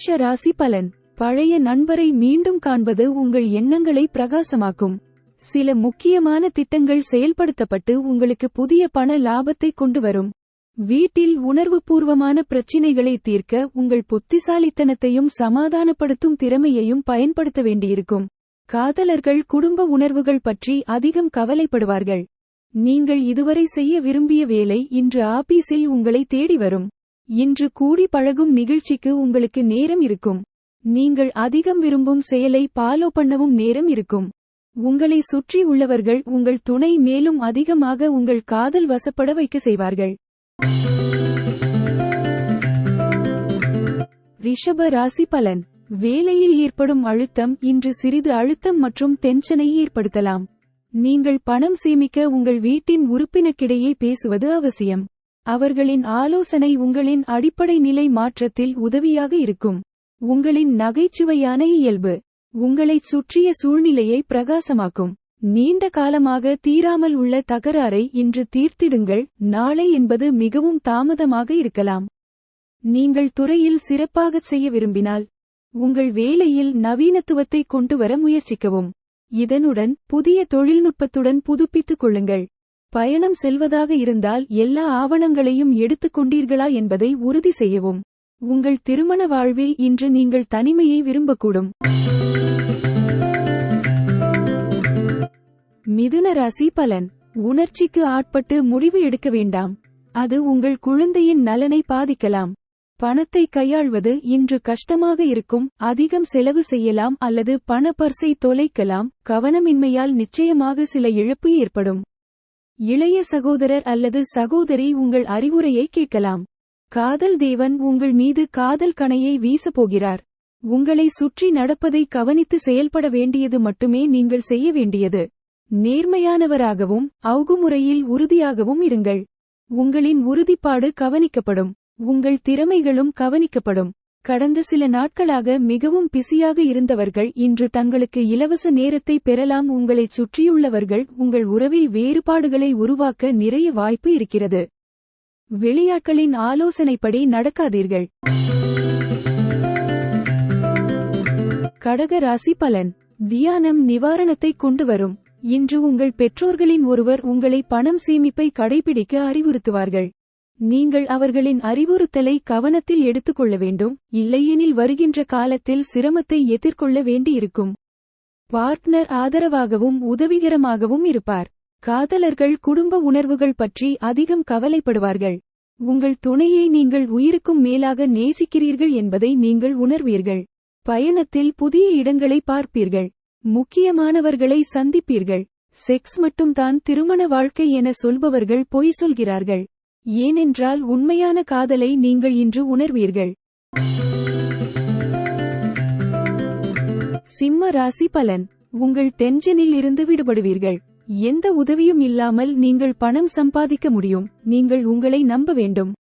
மேஷ ராசி பலன். பழைய நண்பரை மீண்டும் காண்பது உங்கள் எண்ணங்களை பிரகாசமாக்கும். சில முக்கியமான திட்டங்கள் செயல்படுத்தப்பட்டு உங்களுக்கு புதிய பண லாபத்தை கொண்டு வரும். வீட்டில் உணர்வுபூர்வமான பிரச்சினைகளை தீர்க்க உங்கள் புத்திசாலித்தனத்தையும் சமாதானப்படுத்தும் திறமையையும் பயன்படுத்த வேண்டியிருக்கும். காதலர்கள் குடும்ப உணர்வுகள் பற்றி அதிகம் கவலைப்படுவார்கள். நீங்கள் இதுவரை செய்ய விரும்பிய வேலை இன்று ஆபீஸில் உங்களை தேடி வரும். இன்று கூடி பழகும் நிகழ்ச்சிக்கு உங்களுக்கு நேரம் இருக்கும். நீங்கள் அதிகம் விரும்பும் செயலை பாலோ பண்ணவும் நேரம் இருக்கும். உங்களை சுற்றி உள்ளவர்கள் உங்கள் துணை மேலும் அதிகமாக உங்கள் காதல் வசப்பட வைக்க செய்வார்கள். ரிஷப ராசி பலன். வேலையில் ஏற்படும் அழுத்தம் இன்று சிறிது அழுத்தம் மற்றும் டென்ஷனை ஏற்படுத்தலாம். நீங்கள் பணம் சேமிக்க உங்கள் வீட்டின் உறுப்பினர்க்கிடையே பேசுவது அவசியம். அவர்களின் ஆலோசனை உங்களின் அடிப்படை நிலை மாற்றத்தில் உதவியாக இருக்கும். உங்களின் நகைச்சுவையான இயல்பு. உங்களைச் சுற்றிய சூழ்நிலையை பிரகாசமாக்கும். நீண்ட காலமாக தீராமல் உள்ள தகராறை இன்று தீர்த்திடுங்கள். நாளை என்பது மிகவும் தாமதமாக இருக்கலாம். நீங்கள் துறையில் சிறப்பாகச் செய்ய விரும்பினால் உங்கள் வேலையில் நவீனத்துவத்தை கொண்டுவர முயற்சிக்கவும். இதனுடன் புதிய தொழில்நுட்பத்துடன் புதுப்பித்துக் கொள்ளுங்கள். பயணம் செல்வதாக இருந்தால் எல்லா ஆவணங்களையும் எடுத்துக் கொண்டீர்களா என்பதை உறுதி செய்யவும். உங்கள் திருமண வாழ்வில் இன்று நீங்கள் தனிமையை விரும்பக்கூடும். மிதுன ராசி பலன். உணர்ச்சிக்கு ஆட்பட்டு முடிவு எடுக்க வேண்டாம். அது உங்கள் குழந்தையின் நலனை பாதிக்கலாம். பணத்தை கையாள்வது இன்று கஷ்டமாக இருக்கும். அதிகம் செலவு செய்யலாம் அல்லது பணப்பர்சை பர்சை தொலைக்கலாம். கவனமின்மையால் நிச்சயமாக சில இழப்பு ஏற்படும். இளைய சகோதரர் அல்லது சகோதரி உங்கள் அறிவுரையை கேட்கலாம். காதல் தேவன் உங்கள் மீது காதல் கணையை வீசப் போகிறார் உங்களை சுற்றி நடப்பதை கவனித்து செயல்பட வேண்டியது மட்டுமே நீங்கள் செய்ய வேண்டியது. நேர்மையானவராகவும் அவுகுமுறையில் உறுதியாகவும் இருங்கள். உங்களின் உறுதிப்பாடு கவனிக்கப்படும். உங்கள் திறமைகளும் கவனிக்கப்படும். கடந்த சில நாட்களாக மிகவும் பிஸியாக இருந்தவர்கள் இன்று தங்களுக்கு இலவச நேரத்தை பெறலாம். உங்களைச் சுற்றியுள்ளவர்கள் உங்கள் உறவில் வேறுபாடுகளை உருவாக்க நிறைய வாய்ப்பு இருக்கிறது. வெளியாட்களின் ஆலோசனைப்படி நடக்காதீர்கள். கடக ராசி பலன். தியானம் நிவாரணத்தை கொண்டு வரும். இன்று உங்கள் பெற்றோர்களின் ஒருவர் உங்களை பணம் சேமிப்பை கடைபிடிக்க அறிவுறுத்துவார்கள். நீங்கள் அவர்களின் அறிவுறுத்தலை கவனத்தில் எடுத்துக்கொள்ள வேண்டும். இல்லையெனில் வருகின்ற காலத்தில் சிரமத்தை எதிர்கொள்ள வேண்டியிருக்கும். பார்ட்னர் ஆதரவாகவும் உதவிகரமாகவும் இருப்பார். காதலர்கள் குடும்ப உணர்வுகள் பற்றி அதிகம் கவலைப்படுவார்கள். உங்கள் துணையை நீங்கள் உயிருக்கும் மேலாக நேசிக்கிறீர்கள் என்பதை நீங்கள் உணர்வீர்கள். பயணத்தில் புதிய இடங்களை பார்ப்பீர்கள். முக்கியமானவர்களை சந்திப்பீர்கள். செக்ஸ் மட்டும் தான் திருமண வாழ்க்கை என சொல்பவர்கள் பொய் சொல்கிறார்கள். ஏனென்றால் உண்மையான காதலை நீங்கள் இன்று உணர்வீர்கள். சிம்ம ராசி பலன். உங்கள் டென்ஷனில் இருந்து விடுபடுவீர்கள். எந்த உதவியும் இல்லாமல் நீங்கள் பணம் சம்பாதிக்க முடியும். நீங்கள் உங்களை நம்ப வேண்டும்.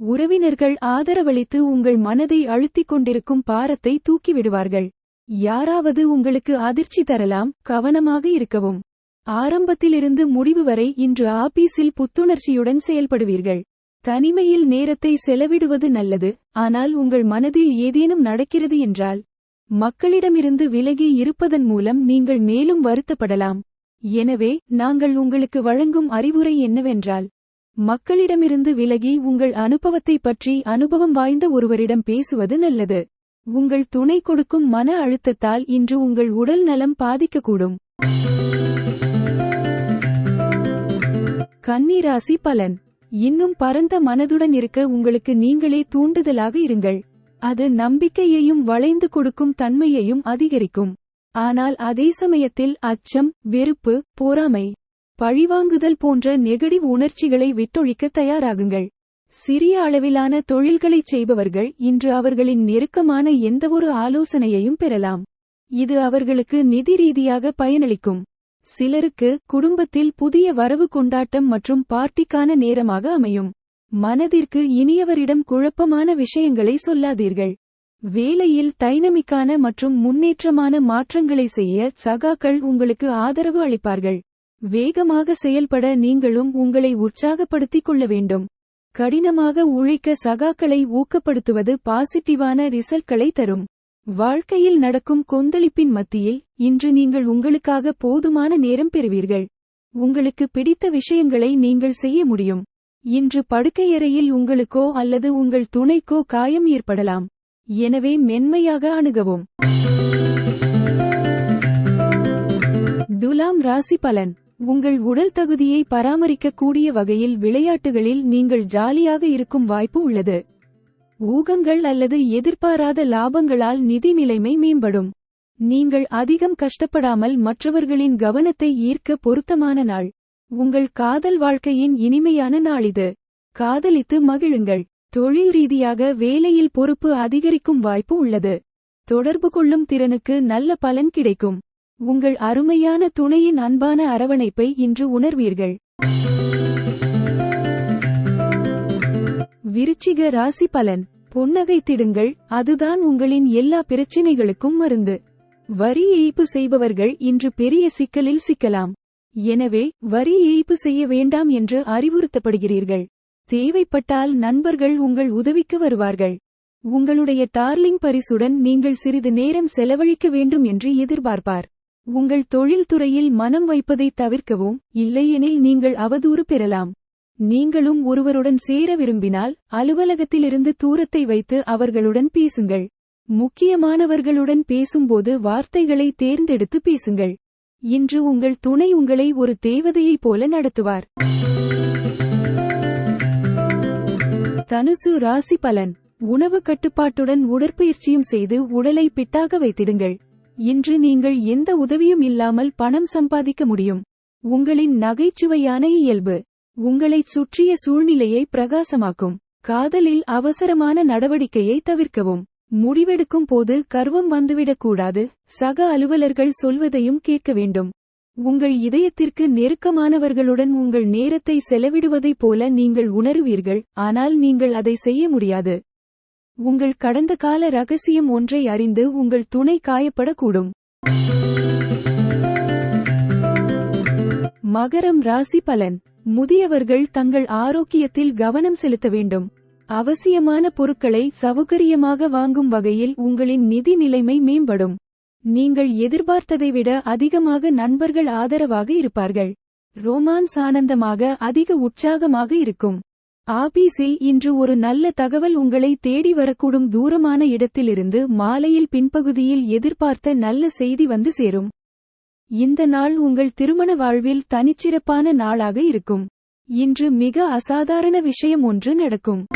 உறவினர்கள் ஆதரவளித்து உங்கள் மனதை அழுத்திக் கொண்டிருக்கும் பாரத்தை தூக்கிவிடுவார்கள் யாராவது உங்களுக்கு அதிர்ச்சி தரலாம். கவனமாக இருக்கவும். ஆரம்பத்திலிருந்து முடிவு வரை இன்று ஆபீஸில் புத்துணர்ச்சியுடன் செயல்படுவீர்கள். தனிமையில் நேரத்தை செலவிடுவது நல்லது ஆனால் உங்கள் மனதில் ஏதேனும் நடக்கிறது என்றால் மக்களிடமிருந்து விலகி இருப்பதன் மூலம் நீங்கள் மேலும் வருத்தப்படலாம். எனவே நாங்கள் உங்களுக்கு வழங்கும் அறிவுரை என்னவென்றால் மக்களிடமிருந்து விலகி உங்கள் அனுபவத்தை பற்றி அனுபவம் வாய்ந்த ஒருவரிடம் பேசுவது நல்லது. உங்கள் துணை கொடுக்கும் மன அழுத்தத்தால் இன்று உங்கள் உடல் நலம் பாதிக்கக்கூடும். கன்னிராசி பலன். இன்னும் பரந்த மனதுடன் இருக்க உங்களுக்கு நீங்களே தூண்டுதலாக இருங்கள். அது நம்பிக்கையையும் வளைந்து கொடுக்கும் தன்மையையும் அதிகரிக்கும். ஆனால் அதே சமயத்தில் அச்சம் வெறுப்பு பொறாமை பழிவாங்குதல் போன்ற நெகடிவ் உணர்ச்சிகளை விட்டொழிக்க தயாராகுங்கள். சிறிய அளவிலான தொழில்களைச் செய்பவர்கள் இன்று அவர்களின் நெருக்கமான எந்தவொரு ஆலோசனையையும் பெறலாம். இது அவர்களுக்கு நிதி ரீதியாக பயனளிக்கும். சிலருக்கு குடும்பத்தில் புதிய வரவு கொண்டாட்டம் மற்றும் பார்ட்டிக்கான நேரமாக அமையும். மனதிற்கு இனியவரிடம் குழப்பமான விஷயங்களை சொல்லாதீர்கள். வேலையில் டைனமிக்கான மற்றும் முன்னேற்றமான மாற்றங்களை செய்ய சகாக்கள் உங்களுக்கு ஆதரவு அளிப்பார்கள். வேகமாக செயல்பட நீங்களும் உங்களை உற்சாகப்படுத்திக் கொள்ள வேண்டும். கடினமாக உழைக்க சகாக்களை ஊக்கப்படுத்துவது பாசிட்டிவான ரிசல்ட்களை தரும். வாழ்க்கையில் நடக்கும் கொந்தளிப்பின் மத்தியில் இன்று நீங்கள் உங்களுக்காக போதுமான நேரம் பெறுவீர்கள். உங்களுக்கு பிடித்த விஷயங்களை நீங்கள் செய்ய முடியும். இன்று படுக்கையறையில் உங்களுக்கோ அல்லது உங்கள் துணைக்கோ காயம் ஏற்படலாம். எனவே மென்மையாக அணுகவும். துலாம் ராசி பலன். உங்கள் உடல் தகுதியை பராமரிக்கக்கூடிய வகையில் விளையாட்டுகளில் நீங்கள் ஜாலியாக இருக்கும் வாய்ப்பு உள்ளது. ஊகங்கள் அல்லது எதிர்பாராத லாபங்களால் நிதி நிலைமை மேம்படும். நீங்கள் அதிகம் கஷ்டப்படாமல் மற்றவர்களின் கவனத்தை ஈர்க்க பொருத்தமான நாள். உங்கள் காதல் வாழ்க்கையின் இனிமையான நாள் இது. காதலித்து மகிழுங்கள். தொழில் ரீதியாக வேலையில் பொறுப்பு அதிகரிக்கும் வாய்ப்பு உள்ளது. தொடர்பு கொள்ளும் திறனுக்கு நல்ல பலன் கிடைக்கும். உங்கள் அருமையான துணையின் அன்பான அரவணைப்பை இன்று உணர்வீர்கள். விருச்சிக ராசி பலன். புன்னகைத்திடுங்கள் அதுதான் உங்களின் எல்லா பிரச்சினைகளுக்கும் மருந்து. வரி ஏய்ப்பு செய்பவர்கள் இன்று பெரிய சிக்கலில் சிக்கலாம். எனவே வரி ஏய்ப்பு செய்ய வேண்டாம் என்று அறிவுறுத்தப்படுகிறீர்கள். தேவைப்பட்டால் நண்பர்கள் உங்கள் உதவிக்கு வருவார்கள். உங்களுடைய டார்லிங் பரிசுடன் நீங்கள் சிறிது நேரம் செலவழிக்க வேண்டும் என்று எதிர்பார்ப்பார். உங்கள் தொழில்துறையில் மனம் வைப்பதை தவிர்க்கவும் இல்லையெனில் நீங்கள் அவதூறு பெறலாம். நீங்களும் ஒருவருடன் சேர விரும்பினால் அலுவலகத்திலிருந்து தூரத்தை வைத்து அவர்களுடன் பேசுங்கள். முக்கியமானவர்களுடன் பேசும்போது வார்த்தைகளை தேர்ந்தெடுத்து பேசுங்கள். இன்று உங்கள் துணை உங்களை ஒரு தேவதையைப் போல நடத்துவார். தனுசு ராசி பலன். உணவு கட்டுப்பாட்டுடன் உடற்பயிற்சியும் செய்து உடலை பிட்டாக வைத்திடுங்கள். இன்று நீங்கள் எந்த உதவியும் இல்லாமல் பணம் சம்பாதிக்க முடியும். உங்களின் நகைச்சுவையான இயல்பு. உங்களைச் சுற்றிய சூழ்நிலையை பிரகாசமாக்கும் காதலில் அவசரமான நடவடிக்கையை தவிர்க்கவும். முடிவெடுக்கும் போது கர்வம் வந்துவிடக்கூடாது சக அலுவலர்கள் சொல்வதையும் கேட்க வேண்டும். உங்கள் இதயத்திற்கு நெருக்கமானவர்களுடன் உங்கள் நேரத்தை செலவிடுவதைப் போல நீங்கள் உணருவீர்கள் ஆனால் நீங்கள் அதை செய்ய முடியாது. உங்கள் கடந்த கால ரகசியம் ஒன்றை அறிந்து உங்கள் துணை காயப்படக்கூடும். மகரம் ராசி பலன். முதியவர்கள் தங்கள் ஆரோக்கியத்தில் கவனம் செலுத்த வேண்டும். அவசியமான பொருட்களை சௌகரியமாக வாங்கும் வகையில் உங்களின் நிதி நிலைமை மேம்படும். நீங்கள் எதிர்பார்த்ததை விட அதிகமாக நண்பர்கள் ஆதரவாக இருப்பார்கள். ரோமான்ஸ் ஆனந்தமாக அதிக உற்சாகமாக இருக்கும். ஆபீஸில் இன்று ஒரு நல்ல தகவல் உங்களை தேடி வரக்கூடும் தூரமான இடத்திலிருந்து மாலையில் பின்பகுதியில் எதிர்பார்த்த நல்ல செய்தி வந்து சேரும். இந்த நாள் உங்கள் திருமண வாழ்வில் தனிச்சிறப்பான நாளாக இருக்கும். இன்று மிக அசாதாரண விஷயம் ஒன்று நடக்கும்.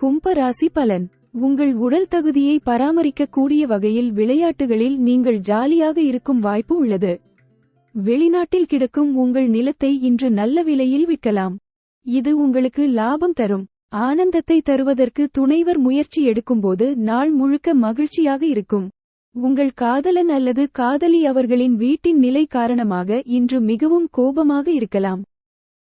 கும்பராசி பலன். உங்கள் உடல் தகுதியை பராமரிக்கக்கூடிய வகையில் விளையாட்டுகளில் நீங்கள் ஜாலியாக இருக்கும் வாய்ப்பு உள்ளது. வெளிநாட்டில் கிடக்கும் உங்கள் நிலத்தை இன்று நல்ல விலையில் விற்கலாம். இது உங்களுக்கு லாபம் தரும். ஆனந்தத்தை தருவதற்கு துணைவர் முயற்சி எடுக்கும்போது நாள் முழுக்க மகிழ்ச்சியாக இருக்கும். உங்கள் காதலன் அல்லது காதலி அவர்களின் வீட்டின் நிலை காரணமாக இன்று மிகவும் கோபமாக இருக்கலாம்.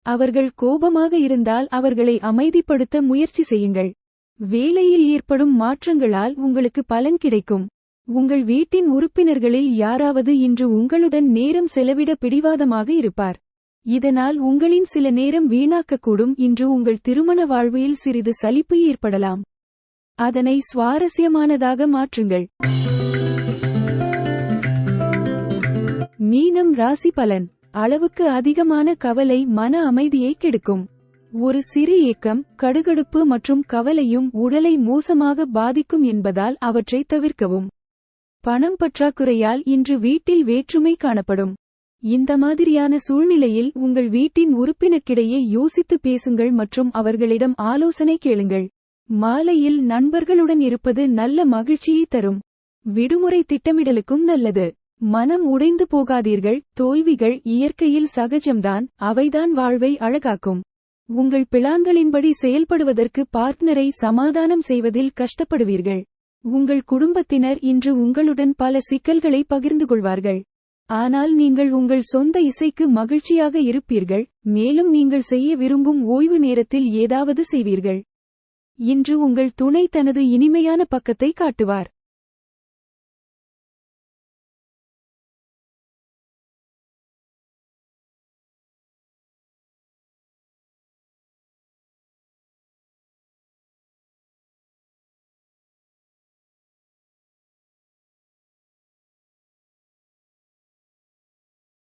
அவர்கள் கோபமாக இருந்தால் அவர்களை அமைதிப்படுத்த முயற்சி செய்யுங்கள். வேலையில் ஏற்படும் மாற்றங்களால் உங்களுக்கு பலன் கிடைக்கும். உங்கள் வீட்டின் உறுப்பினர்களில் யாராவது இன்று உங்களுடன் நேரம் செலவிட பிடிவாதமாக இருப்பார். இதனால் உங்களின் சில நேரம் வீணாக்கக்கூடும். இன்று உங்கள் திருமண வாழ்வில் சிறிது சலிப்பு ஏற்படலாம். அதனை சுவாரஸ்யமானதாக மாற்றுங்கள். மீனம் ராசி பலன். அளவுக்கு அதிகமான கவலை மன அமைதியை கெடுக்கும். ஒரு சிறு இயக்கம் கடுகடுப்பு மற்றும் கவலையும் உடலை மோசமாக பாதிக்கும் என்பதால் அவற்றை தவிர்க்கவும். பணம் பற்றாக்குறையால் இன்று வீட்டில் வேற்றுமை காணப்படும். இந்த மாதிரியான சூழ்நிலையில் உங்கள் வீட்டின் உறுப்பினர்க்கிடையே யோசித்து பேசுங்கள் மற்றும் அவர்களிடம் ஆலோசனை கேளுங்கள். மாலையில் நண்பர்களுடன் இருப்பது நல்ல மகிழ்ச்சியை தரும். விடுமுறை திட்டமிடலுக்கும் நல்லது. மனம் உடைந்து போகாதீர்கள் தோல்விகள் இயற்கையில் சகஜம்தான் அவைதான் வாழ்வை அழகாக்கும். உங்கள் பிளான்களின்படி செயல்படுவதற்கு பார்ட்னரை சமாதானம் செய்வதில் கஷ்டப்படுவீர்கள். உங்கள் குடும்பத்தினர் இன்று உங்களுடன் பல சிக்கல்களை பகிர்ந்து கொள்வார்கள். ஆனால் நீங்கள் உங்கள் சொந்த இசைக்கு மகிழ்ச்சியாக இருப்பீர்கள் மேலும் நீங்கள் செய்ய விரும்பும் ஓய்வு நேரத்தில் ஏதாவது செய்வீர்கள். இன்று உங்கள் துணை தனது இனிமையான பக்கத்தை காட்டுவார்.